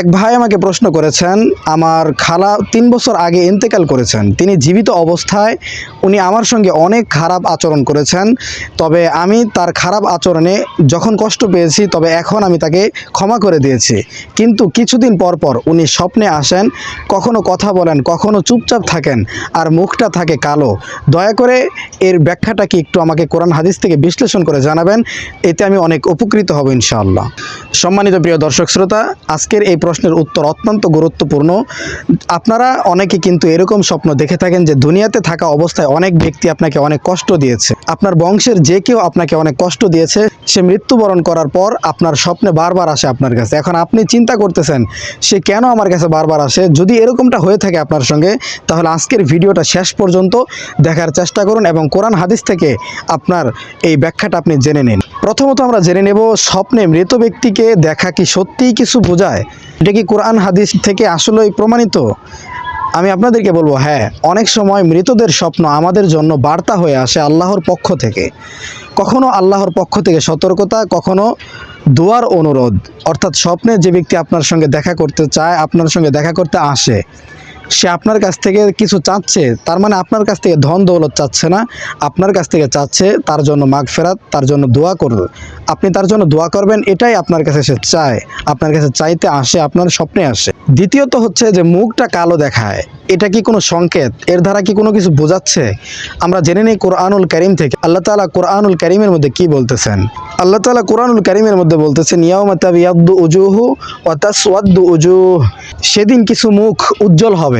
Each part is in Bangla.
এক ভাই আমাকে প্রশ্ন করেছেন, আমার খালা তিন বছর আগে ইন্তেকাল করেছেন। তিনি জীবিত অবস্থায় উনি আমার সঙ্গে অনেক খারাপ আচরণ করেছেন। তবে আমি তার খারাপ আচরণে যখন কষ্ট পেয়েছি, তবে এখন আমি তাকে ক্ষমা করে দিয়েছি। কিন্তু কিছুদিন পর পর উনি স্বপ্নে আসেন, কখনো কথা বলেন, কখনো চুপচাপ থাকেন, আর মুখটা থাকে কালো। দয়া করে এর ব্যাখ্যাটা কি একটু আমাকে কোরআন হাদিস থেকে বিশ্লেষণ করে জানাবেন? এতে আমি অনেক উপকৃত হব ইনশাআল্লাহ। সম্মানিত প্রিয় দর্শক শ্রোতা, আজকের এই প্রশ্নের উত্তর অত্যন্ত গুরুত্বপূর্ণ। আপনারা অনেকে কিন্তু এরকম স্বপ্ন দেখে থাকেন যে দুনিয়াতে থাকা অবস্থায় অনেক ব্যক্তি আপনাকে অনেক কষ্ট দিয়েছে। আপনার বংশের যে কেউ আপনাকে অনেক কষ্ট দিয়েছে, সে মৃত্যুবরণ করার পর আপনার স্বপ্নে বারবার আসে আপনার কাছে। এখন আপনি চিন্তা করতেছেন, সে কেন আমার কাছে বারবার আসে? যদি এরকমটা হয়ে থাকে আপনার সঙ্গে, তাহলে আজকের ভিডিওটা শেষ পর্যন্ত দেখার চেষ্টা করুন এবং কোরআন হাদিস থেকে আপনার এই ব্যাখ্যাটা আপনি জেনে নিন। প্রথমত আমরা জেনে নেব, স্বপ্নে মৃত ব্যক্তিকে দেখা কি সত্যিই কিছু বোঝায়? এটা কি কোরআন হাদিস থেকে আসলেই প্রমাণিত? আমি আপনাদেরকে বলব হ্যাঁ অনেক সময় মৃতদের স্বপ্ন আমাদের জন্য বার্তা হয়ে আসে আল্লাহর পক্ষ থেকে। কখনো আল্লাহর পক্ষ থেকে সতর্কতা, কখনো দোয়ার অনুরোধ। অর্থাৎ স্বপ্নে যে ব্যক্তি আপনার সঙ্গে দেখা করতে চায়, আপনার সঙ্গে দেখা করতে আসে। সে আপনার কাছ থেকে কিছু চাচ্ছে, তার মানে আপনার কাছ থেকে ধন দৌলত চাচ্ছে না, আপনার কাছ থেকে চাচ্ছে তার জন্য মাগ ফেরাত, তার জন্য দোয়া করবে। আপনি তার জন্য দোয়া করবেন, এটাই আপনার কাছে সে চায়, আপনার কাছে চাইতে আসে, আপনার স্বপ্নে আসে। দ্বিতীয়ত হচ্ছে যে মুখটা কালো দেখায়, এটা কি কোনো সংকেত? এর দ্বারা কি কোনো কিছু বোঝাচ্ছে? আমরা জেনে নিই কোরআনুল করিম থেকে। আল্লাহ তালা কোরআনুল করিমের মধ্যে কি বলতেছেন? আল্লাহ তালা কোরআনুল করিমের মধ্যে বলতেছেন, ইয়াউমাতাবিয়াদ্দু উজুহু ওয়া তাসওয়াদ্দু উজুহ। সেদিন কিছু মুখ উজ্জ্বল হবে।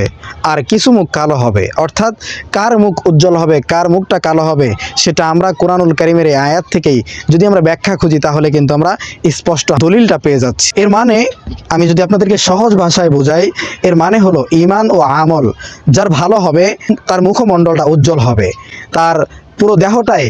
আর কিছু মুখ কালো হবে। অর্থাৎ, কার মুখ উজ্জ্বল হবে, কার মুখটা কালো হবে, সেটা আমরা কোরআনুল করিমের এই আয়াত থেকেই যদি আমরা ব্যাখ্যা খুঁজি, তাহলে কিন্তু আমরা স্পষ্ট দলিলটা পেয়ে যাচ্ছি। এর মানে আমি যদি আপনাদেরকে সহজ ভাষায় বোঝাই, এর মানে হলো ইমান ও আমল। যার ভালো হবে, তার মুখমণ্ডলটা উজ্জ্বল হবে। তার পুরো দেহটাই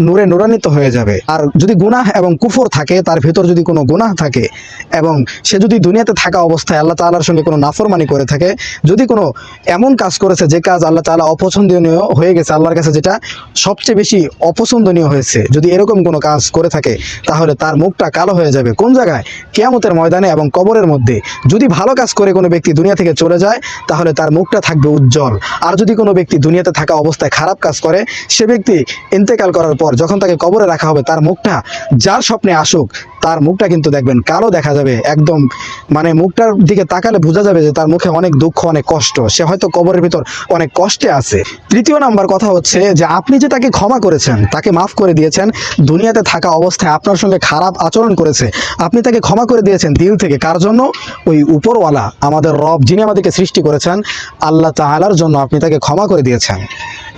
নূরে নূরান্বিত হয়ে যাবে। আর যদি গুনাহ এবং কুফর থাকে, তার ভেতর যদি কোনো গুনাহ থাকে এবং সে যদি দুনিয়াতে থাকা অবস্থায় আল্লাহ তাআলার সঙ্গে কোনো নাফরমানি করে থাকে, যদি কোনো এমন কাজ করেছে যে কাজ আল্লাহ তাআলা অপছন্দনীয় হয়ে গেছে, আল্লাহর কাছে যেটা সবচেয়ে বেশি অপছন্দনীয় হয়েছে, যদি এরকম কোনো কাজ করে থাকে, তাহলে তার মুখটা কালো হয়ে যাবে। কোন জায়গায়? কেয়ামতের ময়দানে এবং কবরের মধ্যে। যদি ভালো কাজ করে কোনো ব্যক্তি দুনিয়া থেকে চলে যায়, তাহলে তার মুখটা থাকবে উজ্জ্বল। আর যদি কোনো ব্যক্তি দুনিয়াতে থাকা অবস্থায় খারাপ কাজ করে, সে ব্যক্তি ইন্তেকাল করার পর যখন তাকে কবরে রাখা হবে তার মুখটা যার স্বপ্নে আসুক তার মুখটা কিন্তু দেখবেন কালো দেখা যাবে, একদম মানে মুখটার দিকে তাকালে বোঝা যাবে যে তার মুখে অনেক দুঃখ, অনেক কষ্ট। সে হয়তো কবরের ভিতর অনেক কষ্টে আছে। তৃতীয় নাম্বার কথা হচ্ছে যে আপনি যে তাকে ক্ষমা করেছেন, তাকে মাফ করে দিয়েছেন, দুনিয়াতে থাকা অবস্থায় আপনার সঙ্গে খারাপ আচরণ করেছে, আপনি তাকে ক্ষমা করে দিয়েছেন দিল থেকে। কার জন্য? ওই উপরওয়ালা, আমাদের রব যিনি আমাদেরকে সৃষ্টি করেছেন, আল্লাহ তাআলার জন্য আপনি তাকে ক্ষমা করে দিয়েছেন।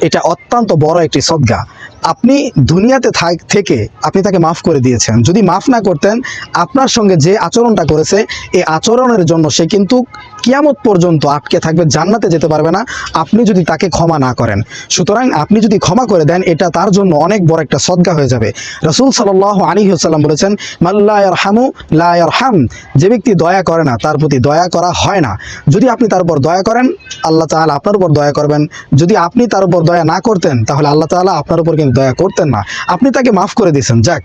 এটা অত্যন্ত বড় একটি সদ্গা। আপনি দুনিয়াতে থাক, থেকে আপনি তাকে মাফ করে দিয়েছেন। যদি মাফ না করতেন, আপনার সঙ্গে যে আচরণটা করেছে, এই আচরণের জন্য সে কিন্তু কিয়ামত পর্যন্ত আটকে থাকবে, জান্নাতে যেতে পারবে না। আপনি যদি তাকে ক্ষমা না করেন, সুতরাং আপনি যদি ক্ষমা করে দেন, এটা তার জন্য অনেক বড় একটা সদ্গা হয়ে যাবে। রসুল সাল্লাহ আলী সাল্লাম বলেছেন মাল্লায়ার হামু লায়ার হাম যে ব্যক্তি দয়া করে না, তার প্রতি দয়া করা হয় না। যদি আপনি তার উপর দয়া করেন, আল্লাহ তাআলা আপনার উপর দয়া করবেন। যদি আপনি তার উপর দয়া না করতেন, তাহলে আল্লাহ তাআলা আপনার উপর কিন্তু দয়া করতেন না। আপনি তাকে মাফ করে দিয়েছেন, যাক।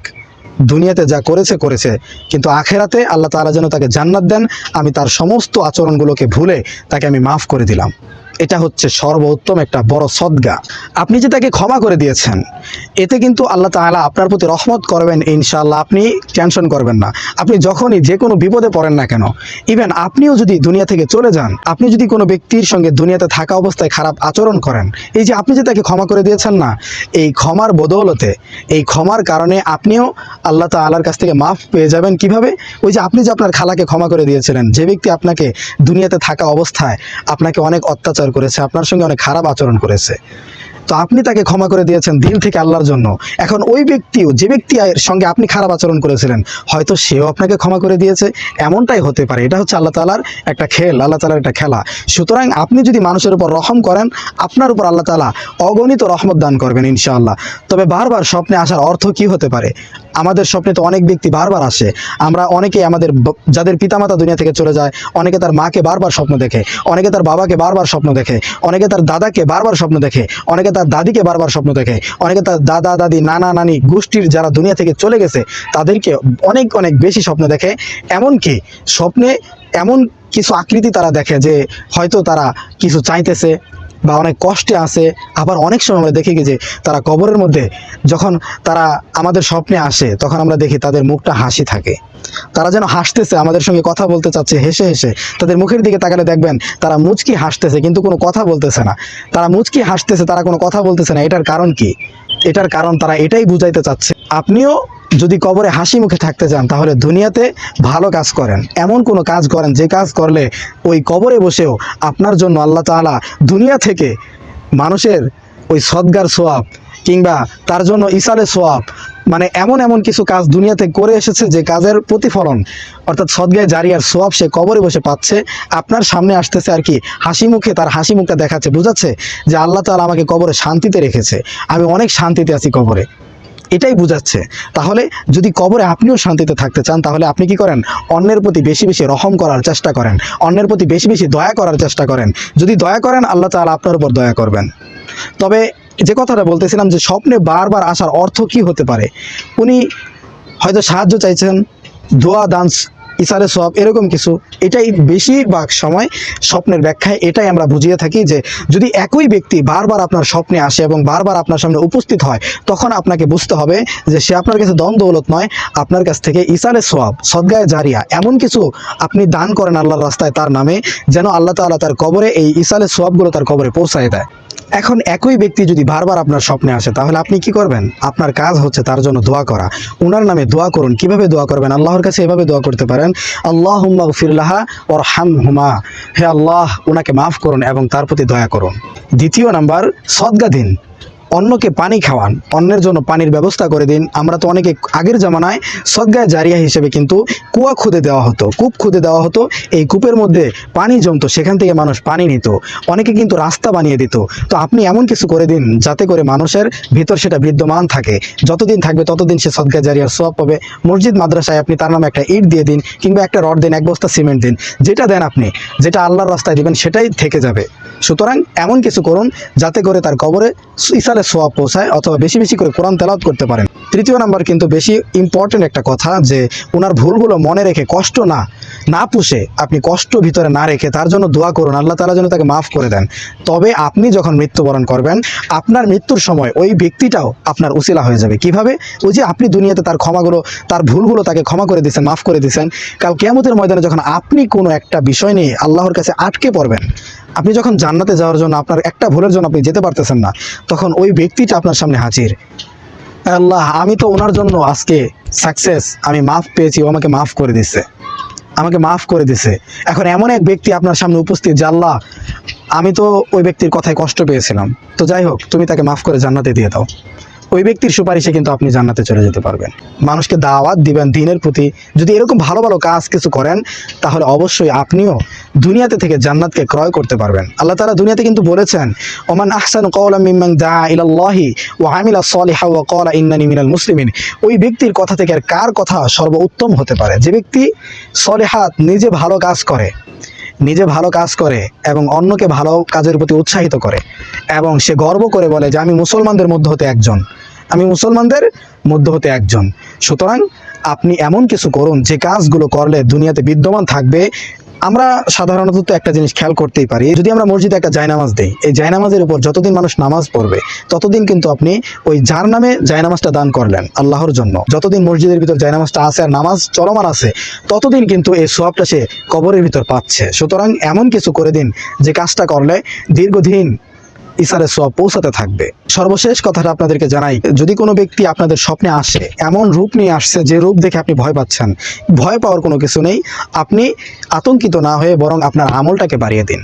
দুনিয়াতে যা করেছে করেছে। কিন্তু আখেরাতে আল্লাহ তালা যেন তাকে জান্নাত দেন, আমি তার সমস্ত আচরণগুলোকে ভুলে তাকে আমি মাফ করে দিলাম। এটা হচ্ছে সর্বোত্তম একটা বড় সদ্গা। আপনি যে তাকে ক্ষমা করে দিয়েছেন, এতে কিন্তু আল্লাহ তাআলা আপনার প্রতি রহমত করবেন ইনশাআল্লাহ। আপনি টেনশন করবেন না। আপনি যখনই যে কোনো বিপদে পড়েন না কেন ইভেন আপনিও যদি দুনিয়া থেকে চলে যান, আপনি যদি কোনো ব্যক্তির সঙ্গে দুনিয়াতে থাকা অবস্থায় খারাপ আচরণ করেন, এই যে আপনি যে তাকে ক্ষমা করে দিয়েছেন না, এই ক্ষমার বদৌলতে, এই ক্ষমার কারণে আপনিও আল্লাহ তাআলার কাছ থেকে মাফ পেয়ে যাবেন। কীভাবে? ওই যে আপনি যে আপনার খালাকে ক্ষমা করে দিয়েছিলেন, যে ব্যক্তি আপনাকে দুনিয়াতে থাকা অবস্থায় আপনাকে অনেক অত্যাচার করেছে আপনার সঙ্গে অনেক খারাপ আচরণ করেছে। তো আপনি তাকে ক্ষমা করে দিয়েছেন দিল থেকে আল্লাহর জন্য। এখন ওই ব্যক্তিও, যে ব্যক্তি এর সঙ্গে আপনি খারাপ আচরণ করেছিলেন, হয়তো সেও আপনাকে ক্ষমা করে দিয়েছে। এমনটাই হতে পারে। এটা হচ্ছে আল্লাহ তালার একটা খেল, আল্লাহ তালার একটা খেলা। সুতরাং আপনি যদি মানুষের উপর রহম করেন, আপনার উপর আল্লাহ তালা অগণিত রহমত দান করবেন ইনশাআল্লাহ। তবে বারবার স্বপ্নে আসার অর্থ কি হতে পারে? আমাদের স্বপ্নে তো অনেক ব্যক্তি বারবার আসে। আমরা অনেকে আমাদের যাদের পিতামাতা দুনিয়া থেকে চলে যায়, অনেকে তার মাকে বারবার স্বপ্ন দেখে, অনেকে তার বাবাকে বারবার স্বপ্ন দেখে, অনেকে তার দাদাকে বারবার স্বপ্ন দেখে, অনেকে তার দাদিকে বারবার স্বপ্ন দেখে। অনেকে তার দাদা, দাদি, নানা, নানি, গোষ্ঠীর যারা দুনিয়া থেকে চলে গেছে, তাদেরকে অনেক অনেক বেশি স্বপ্ন দেখে। এমনকি স্বপ্নে এমন কিছু আকৃতি তারা দেখে যে হয়তো তারা কিছু চাইতেছে। বা অনেক কষ্টে আছে, আবার অনেক সময় আমরা দেখি যে তারা কবরের মধ্যে যখন তারা আমাদের স্বপ্নে আসে, তখন আমরা দেখি তাদের মুখটা হাসি থাকে। তারা যেন হাসতেছে, আমাদের সঙ্গে কথা বলতে চাচ্ছে, হেসে হেসে। তাদের মুখের দিকে তাকালে দেখবেন তারা মুচকি হাসতেছে, কিন্তু কোনো কথা বলতেছে না। তারা মুচকি হাসতেছে, তারা কোনো কথা বলতেছে না। এটার কারণ কি? এটার কারণ তারা এটাই বুঝাইতে চাচ্ছে। আপনিও যদি কবরে হাসি মুখে থাকতে চান, তাহলে দুনিয়াতে ভালো কাজ করেন। এমন কোনো কাজ করেন যে কাজ করলে ওই কবরে বসেও আপনার জন্য আল্লাহ তাআলা দুনিয়া থেকে মানুষের ওই সদ্গার সোয়াব কিংবা তার জন্য ইসালে সোয়াব মানে এমন এমন কিছু কাজ দুনিয়াতে করে এসেছে যে কাজের প্রতিফলন, অর্থাৎ সদ্গায় জারিয়ার সোয়াব সে কবরে বসে পাচ্ছে, আপনার সামনে আসতেছে আর কি, হাসি মুখে, তার হাসি মুখটা দেখাচ্ছে, বুঝাচ্ছে যে আল্লাহ তাআলা আমাকে কবরে শান্তিতে রেখেছে। আমি অনেক শান্তিতে আছি কবরে। এটাই বুঝাচ্ছে। তাহলে যদি কবরে আপনিও শান্তিতে থাকতে চান, তাহলে আপনি কি করেন? অন্যের প্রতি বেশি বেশি রহম করার চেষ্টা করেন। অন্যের প্রতি বেশি বেশি দয়া করার চেষ্টা করেন। যদি দয়া করেন, আল্লাহ তাআলা আপনার উপর দয়া করবেন। তবে যে কথাটা বলতেছিলাম যে স্বপ্নে বারবার আসার অর্থ কি হতে পারে? উনি হয়তো সাহায্য চাইছেন, দোয়া দান ইসারে সব এরকম কিছু, এটাই বেশিরভাগ সময় স্বপ্নের ব্যাখ্যায় এটাই আমরা বুঝিয়ে থাকি যে যদি একই ব্যক্তি বারবার আপনার স্বপ্নে আসে এবং বারবার আপনার সামনে উপস্থিত হয়, তখন আপনাকে বুঝতে হবে যে সে আপনার কাছে দ্বন্দ্ব দৌলত নয়, আপনার কাছ থেকে ইসালে সোয়াব সদ্গায় জারিয়া, এমন কিছু আপনি দান করেন আল্লাহর রাস্তায় তার নামে, যেন আল্লাহ তাআলা তার কবরে এই ইসালে সোয়াবগুলো তার কবরে পৌঁছায় দেয়। এখন একই ব্যক্তি যদি বারবার আপনার স্বপ্নে আসে, তাহলে আপনি কি করবেন? আপনার কাজ হচ্ছে তার জন্য দোয়া করা। ওনার নামে দোয়া করুন। কীভাবে দোয়া করবেন? আল্লাহর কাছে এভাবে দোয়া করতে পারেন আল্লাহ হুম্মা ফিরলাহা ওর হাম হুমা হে আল্লাহ ওনাকে মাফ করুন এবং তার প্রতি দয়া করুন। দ্বিতীয় নাম্বার, সদ্গা অন্যকে পানি খাওয়ান, অন্যের জন্য পানির ব্যবস্থা করে দিন। আমরা তো অনেকে আগের জামানায় সদ্গায় জারিয়া হিসেবে কিন্তু কুয়া খুঁদে দেওয়া হতো, কূপ খুঁদে দেওয়া হতো। এই কূপের মধ্যে পানি জমতো, সেখান থেকে মানুষ পানি নিত। অনেকে কিন্তু রাস্তা বানিয়ে দিত। তো আপনি এমন কিছু করে দিন যাতে করে মানুষের ভিতর সেটা বিদ্যমান থাকে। যতদিন থাকবে ততদিন সে সদ্গায় জারিয়ার সব পাবে। মসজিদ, মাদ্রাসায় আপনি তার নামে একটা ইট দিয়ে দিন কিংবা একটা রড দিন, এক বস্তা সিমেন্ট দিন। যেটা দেন আপনি, যেটা আল্লাহর রাস্তায় দিবেন সেটাই থেকে যাবে। সুতরাং এমন কিছু করুন যাতে করে তার কবরে সোয়াব পৌঁছায় অথবা বেশি বেশি করে কোরআন তেলাওয়াত করতে পারেন। তৃতীয় নাম্বার কিন্তু বেশি ইম্পর্টেন্ট একটা কথা যে ওনার ভুলগুলো মনে রেখে কষ্ট না না পুষে আপনি কষ্ট ভিতরে না রেখে তার জন্য দোয়া করুন, আল্লাহ তালা যেন তাকে মাফ করে দেন। তবে আপনি যখন মৃত্যুবরণ করবেন, আপনার মৃত্যুর সময় ওই ব্যক্তিটাও আপনার উসিলা হয়ে যাবে। কীভাবে? ওই যে আপনি দুনিয়াতে তার ক্ষমাগুলো, তার ভুলগুলো তাকে ক্ষমা করে দিয়েছেন, মাফ করে দিয়েছেন। কাল কেয়ামতের ময়দানে যখন আপনি কোনো একটা বিষয় নিয়ে আল্লাহর কাছে আটকে পড়বেন আপনি যখন জান্নাতে যাওয়ার জন্য আপনার একটা ভুলের জন্য আপনি যেতে পারতেছেন না, তখন ওই ব্যক্তিটা আপনার সামনে হাজির। আল্লাহ, আমি তো ওনার জন্য আজকে সাকসেস আমি মাফ পেয়েছি, ও আমাকে মাফ করে দিচ্ছে আমাকে মাফ করে দিছে। এখন এমন এক ব্যক্তি আপনার সামনে উপস্থিত যে, আল্লাহ, আমি তো ওই ব্যক্তির কথায় কষ্ট পেয়েছিলাম। তো যাই হোক, তুমি তাকে মাফ করে জান্নাতে দিয়ে দাও। ওই ব্যক্তির সুপারিশে কিন্তু আপনি জান্নাতে চলে যেতে পারবেন। মানুষকে দাওয়াত দিবেন দিনের প্রতি। যদি এরকম ভালো ভালো কাজ কিছু করেন, তাহলে অবশ্যই আপনিও দুনিয়াতে থেকে জান্নাতকে ক্রয় করতে পারবেন। আল্লাহ তাআলা দুনিয়াতে কিন্তু বলেছেন, ওমান আহসান কওলাম মিম্মান দা ইলাল্লাহি ওয়া আমিলা সলিহা ওয়া ক্বালা ইন্নানি মিনাল মুসলিমিন। ওই ব্যক্তির কথা থেকে আর কার কথা সর্বোত্তম হতে পারে? যে ব্যক্তি সলেহাত, নিজে ভালো কাজ করে নিজে ভালো কাজ করে এবং অন্যকে ভালো কাজের প্রতি উৎসাহিত করে। এবং সে গর্ব করে বলে যে, আমি মুসলমানদের মধ্যে হতে একজন। আমি মুসলমানদের মধ্যে হতে একজন। সুতরাং আপনি এমন কিছু করুন, যে কাজগুলো করলে দুনিয়াতে বিদ্যমান থাকবে আমরা সাধারণত তো একটা জিনিস খেয়াল করতেই পারি, যদি আমরা মসজিদে একটা জায়নামাজ দেই, এই জায়নামাজের উপর যতদিন মানুষ নামাজ পড়বে, ততদিন কিন্তু আপনি ওই যার নামে জায়নামাজটা দান করলেন, আল্লাহর জন্য। যতদিন মসজিদের ভিতর জায়নামাজটা আছে আর নামাজ চলমান আছে, ততদিন কিন্তু এই সোয়াবটা সে কবরের ভিতর পাচ্ছে। সুতরাং এমন কিছু করে দিন যে কাজটা করলে দীর্ঘদিন ইসারে সোয়াব পৌঁছাতে থাকবে। সর্বশেষ কথাটা আপনাদেরকে জানাই, যদি কোনো ব্যক্তি আপনাদের স্বপ্নে আসে, এমন রূপ নিয়ে আসছে যে রূপ দেখে আপনি ভয় পাচ্ছেন, ভয় পাওয়ার কোনো কিছু নেই, আপনি আতঙ্কিত না হয়ে বরং আপনার আমলটাকে বাড়িয়ে দিন।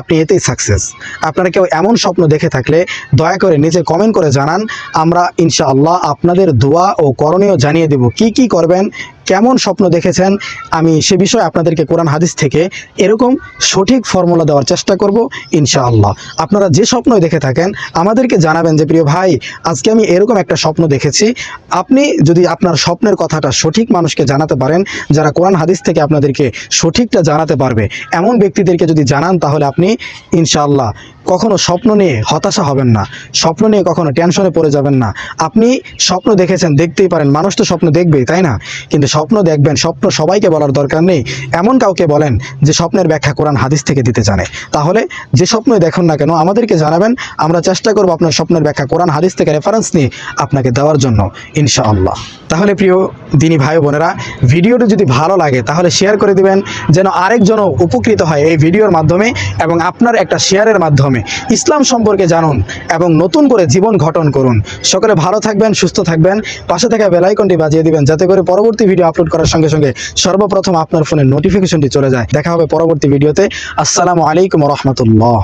আপনি এতেই সাকসেস আপনারা কেউ এমন স্বপ্ন দেখে থাকলে দয়া করে নিজে কমেন্ট করে জানান, আমরা ইনশাআল্লাহ আপনাদের দোয়া ও করণীয় জানিয়ে দেব। কি কি করবেন কেমন স্বপ্ন দেখেছেন, আমি সে বিষয়ে আপনাদেরকে কোরআন হাদিস থেকে এরকম সঠিক ফর্মুলা দেওয়ার চেষ্টা করব, ইনশাআল্লাহ। আপনারা যে স্বপ্নই দেখে থাকেন, আমাদেরকে জানাবেন যে, প্রিয় ভাই, আজকে আমি এরকম একটা স্বপ্ন দেখেছি। আপনি যদি আপনার স্বপ্নের কথাটা সঠিক মানুষকে জানাতে পারেন, যারা কোরআন হাদিস থেকে আপনাদেরকে সঠিকটা জানাতে পারবে, এমন ব্যক্তিদেরকে যদি জানান, তাহলে আপনি, ইনশাআল্লাহ কখনো স্বপ্ন নিয়ে হতাশা হবেন না। স্বপ্ন নিয়ে কখনো টেনশনে পড়ে যাবেন না। আপনি স্বপ্ন দেখেছেন, দেখতেই পারেন। মানুষ তো স্বপ্ন দেখবেই তাই না? কিন্তু স্বপ্ন দেখবেন, স্বপ্ন সবাইকে বলার দরকার নেই। এমন কাউকে বলেন যে স্বপ্নের ব্যাখ্যা কোরআন, হাদিস থেকে দিতে জানে। তাহলে যে স্বপ্নই দেখুন না কেন, আমাদেরকে জানাবেন। আমরা চেষ্টা করব আপনার স্বপ্নের ব্যাখ্যা কোরআন, হাদিস থেকে রেফারেন্স নিয়ে আপনাকে দেওয়ার জন্য, ইনশাআল্লাহ। তাহলে প্রিয় দিনী ভাই বোনেরা, ভিডিওটি যদি ভালো লাগে, তাহলে শেয়ার করে দিবেন, যেন আরেকজনও উপকৃত হয় এই ভিডিওর মাধ্যমে এবং আপনার একটা শেয়ারের মাধ্যমে। ইসলাম সম্পর্কে জানুন এবং নতুন করে জীবন ঘটন করুন। সকলে ভালো থাকবেন, সুস্থ থাকবেন। পাশে থাকা বেলাইকনটি বাজিয়ে দিবেন যাতে করে পরবর্তী ভিডিও আপলোড করার সঙ্গে সঙ্গে সর্বপ্রথম আপনার ফোনে নোটিফিকেশনটি চলে যায়। দেখা হবে পরবর্তী ভিডিওতে আসসালামু আলাইকুম রহমতুল্লাহ।